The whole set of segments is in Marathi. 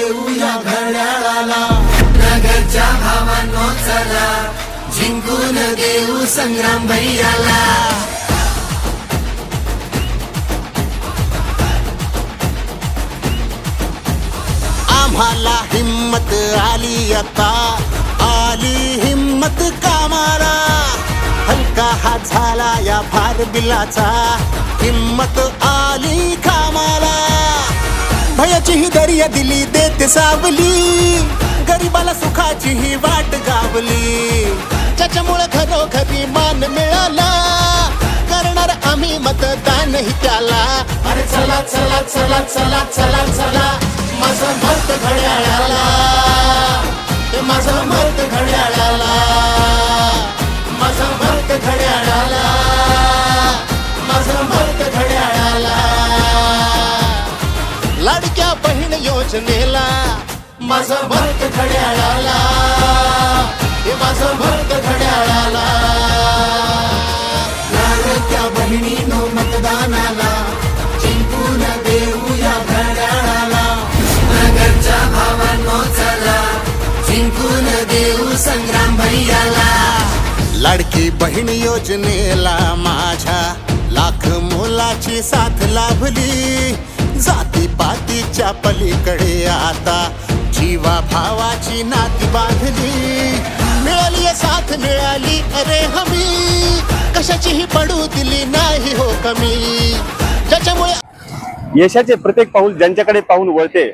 देऊया घड्याळाला. नगरच्या भावांनो चला. जिंकून देऊ संग्राम भैयाला. आम्हाला हिम्मत आली आता. आली हिम्मत कामाला. हलका हा झाला या फार बिलाचा. हिम्मत आली कामाला. भयाची ही दर्या दिली देते सावली. गरीबाला सुखाची ही वाट गावली. त्याच्यामुळे घरोघरी मान मिळाला. करणार आम्ही मतदानही त्याला. अरे चला चला चला चला चला चला. माझं मत घड्याळाला. ते माझं मत घड्याळाला. माझं मत घड्याळाला. योजनेला माझा भक्त घड्याळाला. हे माझं मत घड्याळाला. लाडक्या बहिणीनो मतदानाला जिंकून देऊया घड्याळाला. नगरच्या भावांनो चला जिंकून देऊ संग्राम भैयाला. लाडकी बहीण योजनेला माझ्या लाख मोलाची साथ लाभली. जाती पातीच्या पलीकडे आता जीवा भावाची नाती बांधली. मिळाली साथ मिळाली अरे हमी. कशाचीही पडू दिली नाही हो कमी. ज्याच्यामुळे यशाचे प्रत्येक पाऊल ज्यांच्याकडे पाहून वळते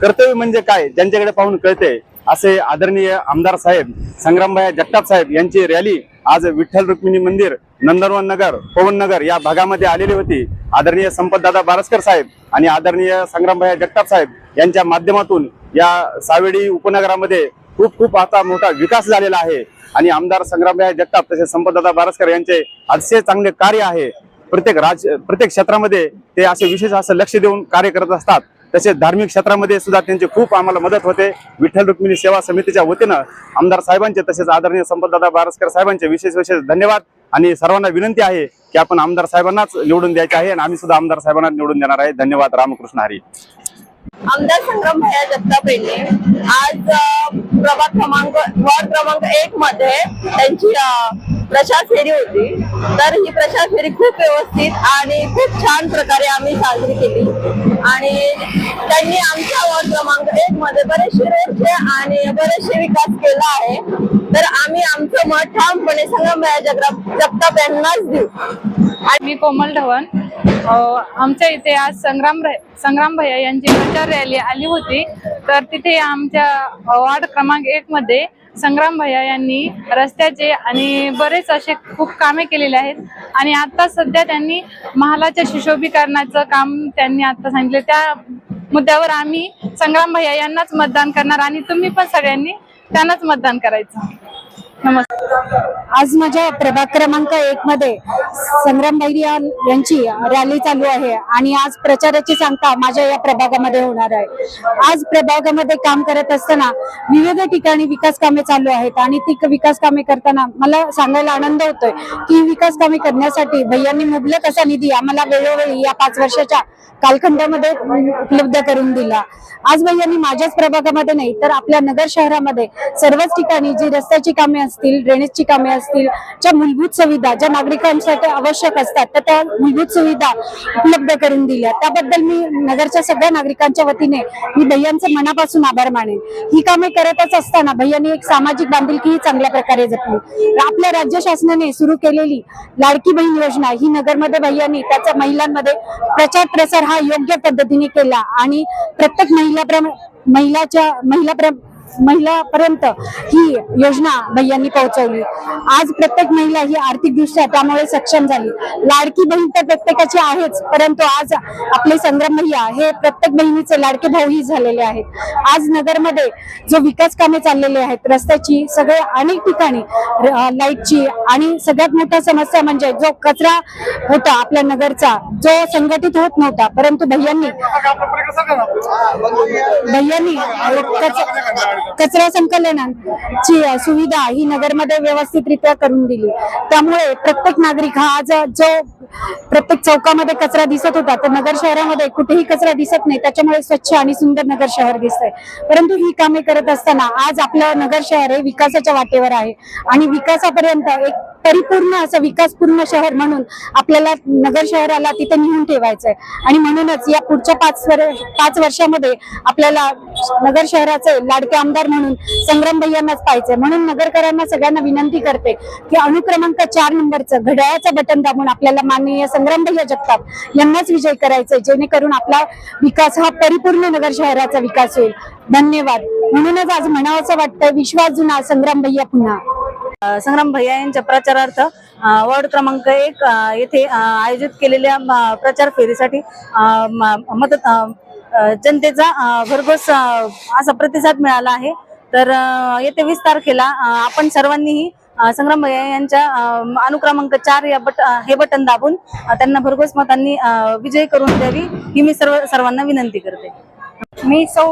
कर्तव्य म्हणजे काय ज्यांच्याकडे पाहून कळते असे आदरणीय आमदार साहेब संग्रामबाया जगताप साहेब यांची रॅली आज विठ्ठल रुक्मिणी मंदिर नंदनवन नगर पवन नगर या भागामध्ये आलेली होती. आदरणीय संपतदादा बारसकर साहेब आणि आदरणीय संग्रामभाई जगताप साहेब यांच्या माध्यमातून या सावेडी उपनगरामध्ये खूप खूप आता मोठा विकास झालेला आहे. आणि आमदार संग्रामभाई जगताप तसेच संपतदादा बारसकर यांचे अतिशय चांगले कार्य आहे. प्रत्येक राज प्रत्येक क्षेत्रामध्ये ते असे विशेष असं लक्ष देऊन कार्य करत असतात. तसेच धार्मिक क्षेत्रामध्ये सुद्धा त्यांची खूप आम्हाला मदत होते. विठ्ठल रुक्मिणी सेवा समितीच्या वतीनं आमदार साहेबांचे तसेच आदरणीय संपतदादा बारसकर साहेबांचे विशेष विशेष धन्यवाद. आणि सर्वांना विनंती आहे की आपण आमदार साहेबांनाच निवडून द्यायचे आहे आणि आम्ही सुद्धा आमदार साहेबांना निवडून देणार आहे. धन्यवाद. रामकृष्ण हरी. आमदार संग्राम भैया जगताप यांनी आज प्रभाग क्रमांक वॉर्ड क्रमांक एक मध्ये त्यांची अ, प्रचार फेरी होती. तर ही प्रचार फेरी खूप व्यवस्थित आणि खूप छान प्रकारे आम्ही साजरी केली. आणि त्यांनी आमच्या वॉर्ड क्रमांक एक मध्ये बरेचसे रोडचे आणि बरेचसे विकास केला आहे. तर आम्ही आमचं मत ठामपणे संग्राम भैया जगताप यांनाच देऊ. मी कोमल ढवण. आमच्या इथे आज संग्राम संग्राम भैया यांची प्रचार रॅली आली होती. तर तिथे आमच्या वॉर्ड वार्ड क्रमांक एक मध्ये संग्राम भैया यांनी रस्त्याचे आणि बरेच असे खूप कामे केलेले आहेत. आणि आता सध्या त्यांनी महालाच्या सुशोभीकरणाचं काम त्यांनी आता सांगितलं. त्या मुद्द्यावर आम्ही संग्राम भैया यांनाच मतदान करणार आणि तुम्ही पण सगळ्यांनी त्यांनाच मतदान करायचं. नमस्कार. आज माझ्या प्रभाग क्रमांक एक मध्ये संग्राम भैया यांची रॅली चालू आहे आणि आज प्रचाराची सांगता माझ्या या प्रभागामध्ये होणार आहे. आज प्रभागामध्ये काम करत असताना विविध ठिकाणी विकास कामे चालू आहेत आणि ती विकास कामे करताना मला सांगायला आनंद होतोय की विकास कामे करण्यासाठी भैयांनी मुबलक असा निधी आम्हाला वेळोवेळी या पाच वर्षाच्या कालखंडामध्ये उपलब्ध करून दिला. आज भैयांनी माझ्याच प्रभागामध्ये नाही तर आपल्या नगर शहरामध्ये सर्वच ठिकाणी जी रस्त्याची कामे असतील ड्रेनेजची कामे असतील ज्या मूलभूत सुविधा ज्या नागरिकांसाठी आवश्यक असतात तर त्या मूलभूत सुविधा उपलब्ध करून दिल्या. त्याबद्दल मी नगरच्या सगळ्या नागरिकांच्या वतीने मी भैयांचं मनापासून आभार मानेन. ही कामे करतच असताना भैयांनी एक सामाजिक बांधिलकीही चांगल्या प्रकारे जपली. आपल्या राज्य शासनाने सुरू केलेली लाडकी बहीण योजना ही नगरमध्ये भैयांनी त्याचा महिलांमध्ये प्रचार प्रसार हा योग्य पद्धतीने केला आणि प्रत्येक महिला महिलाच्या महिला प्र- महिलापर्यंत ही योजना भैयांनी पोहोचवली. आज प्रत्येक महिला ही आर्थिकदृष्ट्या त्यामुळे सक्षम झाली. लाडकी बहीण तर प्रत्येकाची आहेच परंतु आज आपले संग्राम भैया हे प्रत्येक बहिणीचे लाडके भाऊही झालेले आहेत. आज नगरमध्ये जो विकास कामे चाललेले आहेत रस्त्याची सगळे अनेक ठिकाणी लाईटची आणि सगळ्यात मोठा समस्या म्हणजे जो कचरा होता आपल्या नगरचा जो संघटित होत नव्हता परंतु भैयांनी भैयांनी कचरा संकलनाची सुविधा ही नगरमध्ये व्यवस्थितरित्या करून दिली. त्यामुळे प्रत्येक नागरिक हा आज जो प्रत्येक चौकामध्ये कचरा दिसत होता तर नगर शहरामध्ये कुठेही कचरा दिसत नाही. त्याच्यामुळे स्वच्छ आणि सुंदर नगर शहर दिसतंय. परंतु ही कामे करत असताना आज आपलं नगर शहर हे विकासाच्या वाटेवर आहे. आणि विकासापर्यंत एक परिपूर्ण असं विकासपूर्ण शहर म्हणून आपल्याला नगर शहराला तिथे नेऊन ठेवायचंय. आणि म्हणूनच या पुढच्या पाच पाच वर्षामध्ये आपल्याला नगर शहराचे लाडके आमदार म्हणून संग्राम भैयांनाच पाहिजे म्हणून नगरकरांना सगळ्यांना विनंती करते की अनुक्रमांक चार नंबरचं घड्याळाचं बटन दाबून आपल्याला माननीय संग्राम भैया जगताप यांनाच विजय करायचंय. जेणेकरून आपला विकास हा परिपूर्ण नगर शहराचा विकास होईल. धन्यवाद. म्हणूनच आज म्हणावंसं वाटतं विश्वास जुना संग्राम भैया पुन्हा. संग्राम भैया यांच्या प्रचारार्थ वॉर्ड क्रमांक एक येथे आयोजित केलेल्या प्रचार फेरीसाठी मदत जनतेचा भरघोस असा प्रतिसाद मिळाला आहे. तर येथे येत्या वीस तारखेला आपण सर्वांनीही संग्राम भैया यांच्या अनुक्रमांक चार या बट हे बटन दाबून त्यांना भरघोस मतांनी विजय विजयी करून द्यावी ही मी सर्व सर्वांना विनंती करते. मी सौ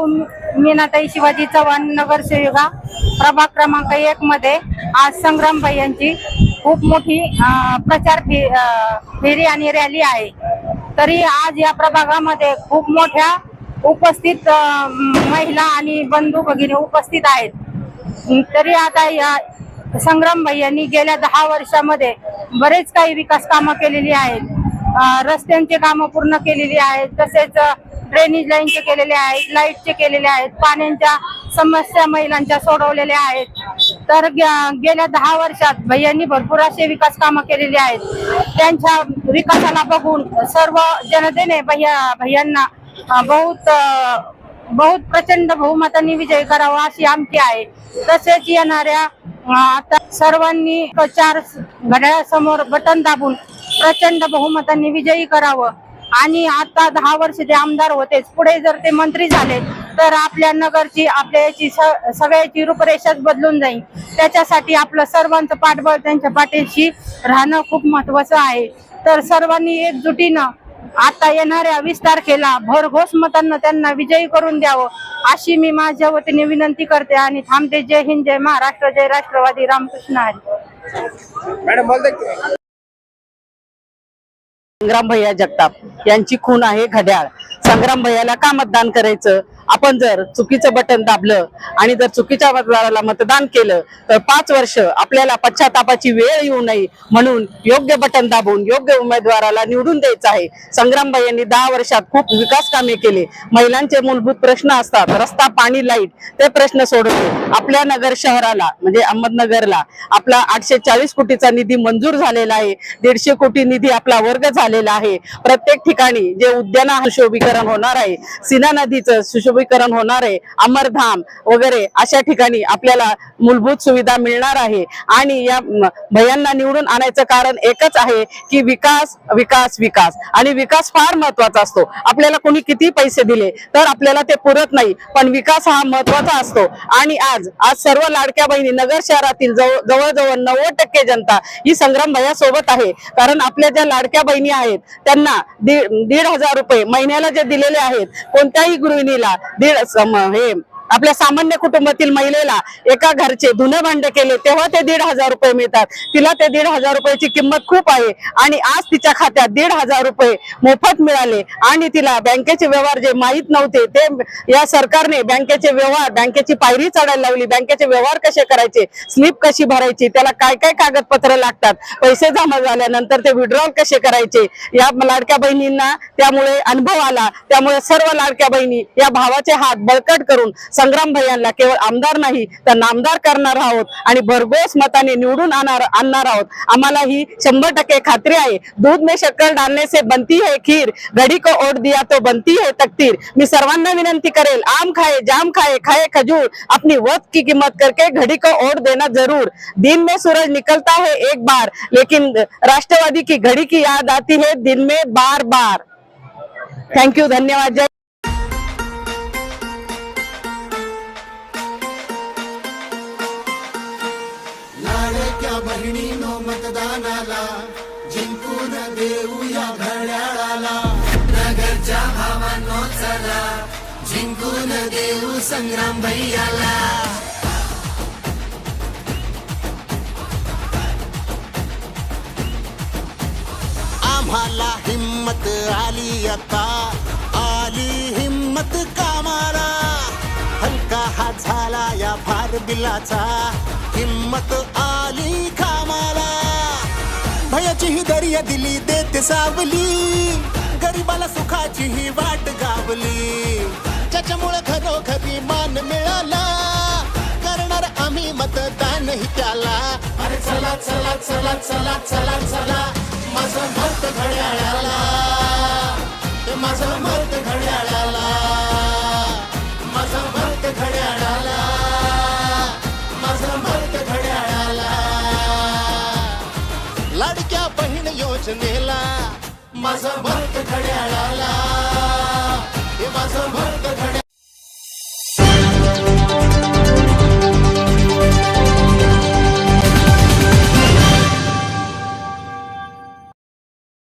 मीनाताई शिवाजी चव्हाण नगरसेविका प्रभाग क्रमांक एक मध्ये आज संग्रामबाई यांची खूप मोठी प्रचार फेरी आणि रॅली आहे. तरी आज या प्रभागामध्ये खूप मोठ्या उपस्थित महिला आणि बंधू भगिनी उपस्थित आहेत. तरी आता या संग्रामबाई यांनी गेल्या दहा वर्षामध्ये बरेच काही विकास कामं केलेली आहेत. रस्त्यांची कामं पूर्ण केलेली आहेत. तसेच ड्रेनेज लाईनचे केलेले आहेत लाईटचे केलेले आहेत पाण्याच्या समस्या महिलांच्या सोडवलेल्या आहेत. तर गेल्या दहा वर्षात भैयांनी भरपूर असे विकास कामं केलेली आहेत. त्यांच्या विकासाला बघून सर्व जनतेने भैया भैयांना बहुत बहुत प्रचंड बहुमतांनी विजय करावा अशी आमची आहे. तसेच येणाऱ्या आता सर्वांनी चार घड्याळासमोर बटन दाबून प्रचंड बहुमतांनी विजयी करावं. आणि आता दहा वर्ष ते आमदार होतेच पुढे जर ते मंत्री झाले तर आपल्या नगरची आपल्या याची सगळ्याची रूपरेषाच बदलून जाईल. त्याच्यासाठी आपलं सर्वांचं पाठबळ त्यांच्या पाठीशी राहणं खूप महत्वाचं आहे. तर सर्वांनी एकजुटीनं आता येणाऱ्या वीस तारखेला भरघोस मतांना त्यांना विजयी करून द्यावं अशी मी माझ्या वतीने विनंती करते आणि थांबते. जय हिंद जय महाराष्ट्र जय राष्ट्रवादी. रामकृष्ण हरी. संग्राम भैया जगताप यांची खून आहे घड्याळ. संग्राम भैयाला का मतदान करायचं? आपण जर चुकीचं बटन दाबलं आणि जर चुकीच्या मतदाराला मतदान केलं तर पाच वर्ष आपल्याला पश्चातापाची वेळ येऊ नये म्हणून योग्य बटन दाबून योग्य उमेदवाराला निवडून द्यायचं आहे. संग्रामबाई यांनी दहा वर्षात खूप विकास कामे केले. महिलांचे मूलभूत प्रश्न असतात रस्ता पाणी लाइट ते प्रश्न सोडवले. आपल्या नगर शहराला म्हणजे अहमदनगरला आपला आठशे चाळीस कोटीचा निधी मंजूर झालेला आहे. दीडशे कोटी निधी आपला वर्ग झालेला आहे. प्रत्येक ठिकाणी जे उद्याना सुशोभीकरण होणार आहे सीना नदीचं सुशोभ सुशोभीकरण होणार आहे. अमरधाम वगैरे अशा ठिकाणी आपल्याला मूलभूत सुविधा मिळणार आहे. आणि या भयांना निवडून आणायचं कारण एकच आहे की विकास विकास विकास. आणि विकास फार महत्त्वाचा असतो. आपल्याला कोणी किती पैसे दिले तर आपल्याला ते पुरत नाही. पण विकास हा महत्त्वाचा असतो. आणि आज आज सर्व लाडक्या बहिणी नगर शहरातील जवळ जवळजवळ नव्वद टक्के जनता ही संग्राम भैया सोबत आहे. कारण आपल्या ज्या लाडक्या बहिणी आहेत त्यांना दीड दीड हजार रुपये महिन्याला जे दिलेले आहेत कोणत्याही गृहिणीला दीड सम- हे आपल्या सामान्य कुटुंबातील महिलेला एका घरचे धुणे भांडे केले तेव्हा ते दीड हजार रुपये मिळतात. तिला ते दीड हजार रुपयाची किंमत खूप आहे आणि आज तिच्या खात्यात दीड हजार रुपये मोफत मिळाले आणि तिला बँकेचे व्यवहार जे माहीत नव्हते ते या सरकारने बँकेचे व्यवहार बँकेची पायरी चढायला लावली. बँकेचे व्यवहार कसे करायचे? स्लिप कशी भरायची? त्याला काय काय कागदपत्र लागतात? पैसे जमा झाल्यानंतर ते विड्रॉल कसे करायचे? या लाडक्या बहिणींना त्यामुळे अनुभव आला. त्यामुळे सर्व लाडक्या बहिणी या भावाचे हात बळकट करून संग्राम भैयांना केवळ आमदार नाही तर नामदार करणार आहोत आणि भरघोस मताने निवडून आणणार आणणार आहोत. आम्हाला ही शंभर टक्के खात्री आहे. दूध में शक्कर डालने से बनती है खीर घड़ी को ओढ दिया तो बनती है तकदीर. मी सर्वांना विनंती करेल आम खाए जाम खाए खाए खजूर अपनी वध की कीमत करके घड़ी को ओढ देना जरूर. दिन में सूरज निकलता है एक बार लेकिन राष्ट्रवादी की घड़ी की याद आती है दिन में बार बार. थैंक यू धन्यवाद. जिंकून देऊ संग्राम भैयाला. आम्हाला हिम्मत आली आता. आली हिम्मत कामाला. हलका हा झाला या फार बिलाचा. हिम्मत आली कामाला. भयाची ही दर्या दिली देते सावली. गरीबाला सुखाची ही वाट गावली. त्याच्यामुळं खरोखरी मान मिळाला. करणार आम्ही मतदान ही त्याला. अरे चला चला चला चला चला चला. माझं मत घड्याळाला. ते माझं मत घड्याळाला. माझं मत घड्याळाला. माझं मत घड्याळाला. लाडक्या बहीण योजनेला. माझं मत घड्याळाला. माझं भक्त घडे.